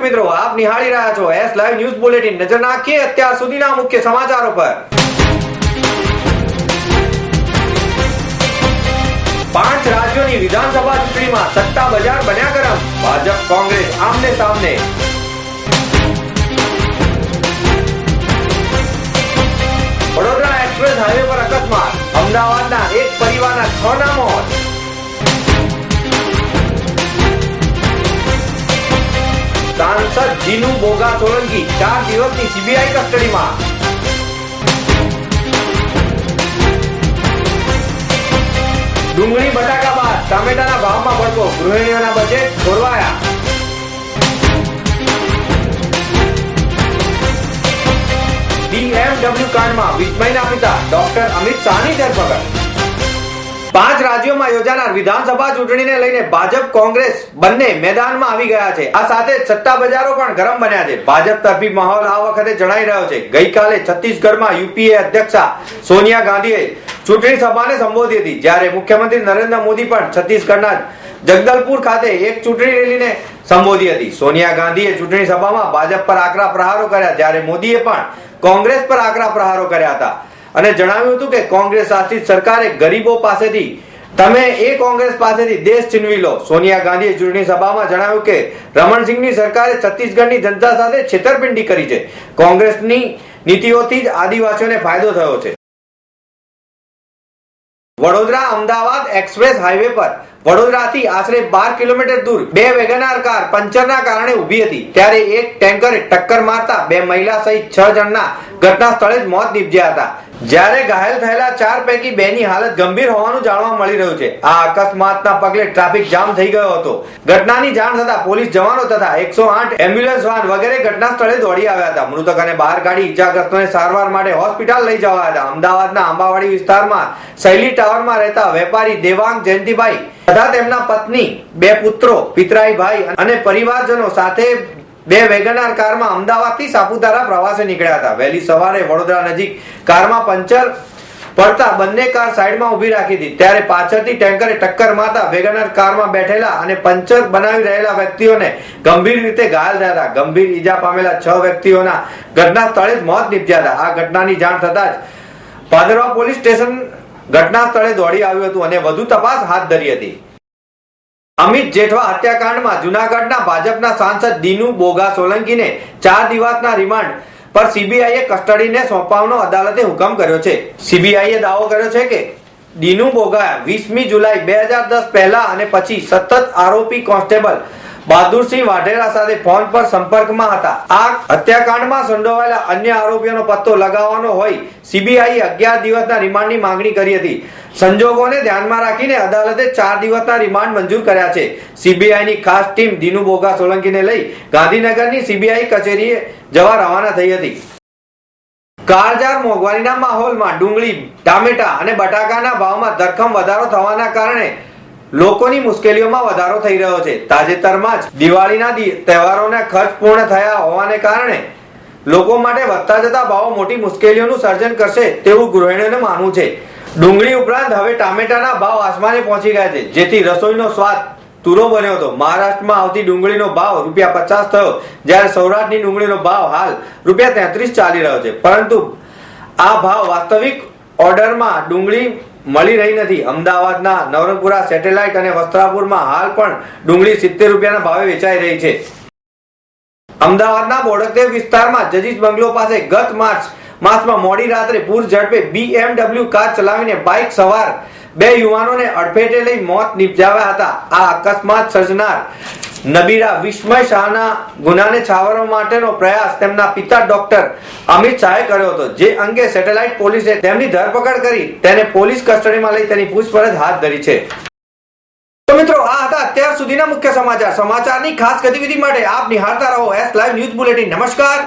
મિત્રો, આપ નિહાળી રહ્યા છો એસ લાઈવ ન્યૂઝ બુલેટિન નજર નાખીએ અત્યાર સુધીના મુખ્ય સમાચારો પર. પાંચ રાજ્યોની વિધાનસભા ચૂંટણીમાં સત્તા બજાર બન્યા ગરમ. ભાજપ, કોંગ્રેસ આમને સામને. વડોદરા એક્સપ્રેસ હાઈવે પર અકસ્માત. અમદાવાદના એક પરિવારના છ ના મોત સાંસદ જીનુ બોગા સોલંકી ચાર દિવસની સીબીઆઈ કસ્ટડીમાં. ડુંગળી, બટાકા બાદ ટામેટાના ભાવમાં ભડકો ગૃહિણીઓના બજેટ ખોરવાયા. બીએમડબ્લ્યુ કાંડમાં વિસ્મયના પિતા ડોક્ટર અમિત શાહની ધરપકડ. પાંચ રાજ્યોમાં યોજાનાર વિધાનસભા ચૂંટણીને લઈને ભાજપ, કોંગ્રેસ બંને મેદાનમાં આવી ગયા છે. આ સાથે સત્તા બજારો પણ ગરમ બન્યા છે. ભાજપ તરફી માહોલ આ વખતે જણાઈ રહ્યો છે. ગઈકાલે છત્તીસગઢમાં યુપીએ અધ્યક્ષા સોનિયા ગાંધીએ ચૂંટણી સભાને સંબોધી હતી. જ્યારે મુખ્યમંત્રી નરેન્દ્ર મોદી પણ છત્તીસગઢના જગદલપુર ખાતે એક ચૂંટણી રેલીને સંબોધી હતી. સોનિયા ગાંધીએ ચૂંટણી સભામાં ભાજપ પર આકરા પ્રહારો કર્યા. જ્યારે મોદીએ પણ કોંગ્રેસ પર આકરા પ્રહારો કર્યા હતા. અને જણાવ્યું હતું કે કોંગ્રેસ શાસિત સરકારે ગરીબો પાસેથી, તમે એ કોંગ્રેસ પાસેથી દેશ છીનવી લો. સોનિયા ગાંધીએ ચૂંટણી સભામાં જણાવ્યું કે, રમણસિંહની સરકારે છત્તીસગઢની જનતા સાથે છેતરપિંડી કરી છે. કોંગ્રેસની નીતિઓથી જ આદિવાસીઓને ફાયદો થયો છે. વડોદરા અમદાવાદ એક્સપ્રેસ હાઈવે પર વડોદરાથી આશરે બાર કિલોમીટર દૂર બે વેગનાર કાર પંચરના કારણે ઊભી હતી. ત્યારે એક ટેન્કરે ટક્કર મારતા બે મહિલા સહિત છ જણના ઘટના સ્થળે જ મોત નીપજ્યા હતા. જ્યારે ઘાયલ થયેલા ચાર પૈકી બે ની હાલત ગંભીર હોવાનું જાણવા મળી રહ્યું છે. આ અકસ્માતના પગલે ટ્રાફિક જામ થઈ ગયો હતો. ઘટનાની જાણ થતા પોલીસ જવાનો તથા એકસો આઠ એમ્બ્યુલન્સ વાહન વગેરે ઘટના સ્થળે દોડી આવ્યા હતા. મૃતકોને બહાર કાઢી ઈજાગ્રસ્તોને સારવાર માટે હોસ્પિટલ લઈ જવાયા હતા. અમદાવાદના આંબાવાડી વિસ્તારમાં શૈલી ટાવરમાં રહેતા વેપારી દેવાંગ જયંતિભાઈ તથા તેમના પત્ની, બે પુત્રો પિતરાઈભાઈ અને પરિવારજનો સાથે બે વેગનાર કારમાં અમદાવાદથી સાપુતારા પ્રવાસે નીકળ્યા હતા. વહેલી સવારે વડોદરા નજીક કારમાં પંચર પડતા બંને કાર સાઈડમાં ઊભી રાખી હતી ત્યારે પાછળથી ટેન્કરે ટક્કર મારતા વેગનાર કારમાં બેઠેલા અને પંચર બનાવી રહેલા વ્યક્તિઓને ગંભીર રીતે ઘાયલ થયા હતા. ગંભીર ઈજા પામેલા છ વ્યક્તિઓના ઘટના સ્થળે જ મોત નીપજ્યા હતા. આ ઘટનાની જાણ થતા જ ભાદરવા પોલીસ સ્ટેશન ઘટના સ્થળે દોડી આવ્યું હતું અને વધુ તપાસ હાથ ધરી હતી. અમિત જેઠવા હત્યાકાંડમાં જુનાગઢના ભાજપના સાંસદ દિનુ બોગા સોલંકીને ચાર દિવસના રિમાન્ડ પર સીબીઆઈએ કસ્ટડીને સોંપવાનો અદાલતે હુકમ કર્યો છે. સીબીઆઈએ દાવો કર્યો છે કે દીનુ બોગા વીસમી જુલાઈ બે હજાર દસ પહેલા અને પછી સતત આરોપી કોન્સ્ટેબલ બહાદુરસિંહ વાઢેરા સાથે ફોન પર સંપર્કમાં હતા. આ હત્યાકાંડમાં સંડોવાયેલા અન્ય આરોપીઓનો પત્તો લગાવવાનો હોય સીબીઆઈ અગિયાર દિવસના રિમાન્ડની માંગણી કરી હતી. સંજોગોને ધ્યાનમાં રાખીને અદાલતે ચાર દિવસના રિમાન્ડ મંજૂર કર્યા છે. સીબીઆઈની ખાસ ટીમ દીનુ બોગા સોલંકીને લઈ ગાંધીનગરની સીબીઆઈ કચેરીએ જવા રવાના થઈ હતી. કાળજાર મોંઘવારીના માહોલમાં ડુંગળી, ટામેટા અને બટાકાના ભાવમાં ધરખમ વધારો થવાના કારણે લોકોની મુશ્કેલીઓમાં વધારો થઈ રહ્યો છે. તાજેતરમાં જ દિવાળીના તહેવારોના ખર્ચ પૂર્ણ થયા હોવાને કારણે લોકો માટે વધતા જતા ભાવો મોટી મુશ્કેલીઓનું સર્જન કરશે તેવું ગૃહિણીઓનું માનવું છે. ડુંગળી ઉપરાંત હવે ટામેટાના ભાવ આસમાને પહોંચી ગયા છે. જેથી રસોઈનો સ્વાદ તુરો બન્યો હતો. મહારાષ્ટ્રમાં આવતી ડુંગળીનો ભાવ રૂપિયા પચાસ થયો. જ્યારે સૌરાષ્ટ્રની ડુંગળીનો ભાવ હાલ રૂપિયા તેત્રીસ ચાલી રહ્યો છે. પરંતુ આ ભાવ વાસ્તવિક ઓર્ડરમાં ડુંગળી મળી રહી નથી. અમદાવાદના નવરંગપુરા સેટેલાઇટ અને વસ્ત્રાપુરમાં હાલ પણ ડુંગળી સિત્તેર રૂપિયાના ભાવે વેચાઈ રહી છે. અમદાવાદના બોડકદેવ વિસ્તારમાં જજીસ બંગલો પાસે ગત માર્ચ માસમાં મોડી રાત્રે પૂર ઝડપે BMW કાર ચલાવીને બાઇક સવાર બે યુવાનોને અડફેટે લઈ મોત નિપજાવ્યા હતા. આ અકસ્માત સર્જનાર નબીરા વિસ્મય શાહના ગુનાને છાવરવા માટેનો પ્રયાસ તેમના પિતા ડોક્ટર અમિત શાહે કર્યો હતો. જે અંગે સેટેલાઇટ પોલીસે તેમની ધરપકડ કરી તેને પોલીસ કસ્ટડીમાં લઈ તેની પૂછપરછ હાથ ધરી છે. તો મિત્રો, આ હતા અત્યાર સુધીના મુખ્ય સમાચાર. સમાચારની ખાસ ગતિવિધિ માટે આપ નિહાળતા રહો. એસ લાઈવ ન્યૂઝ બુલેટિન નમસ્કાર.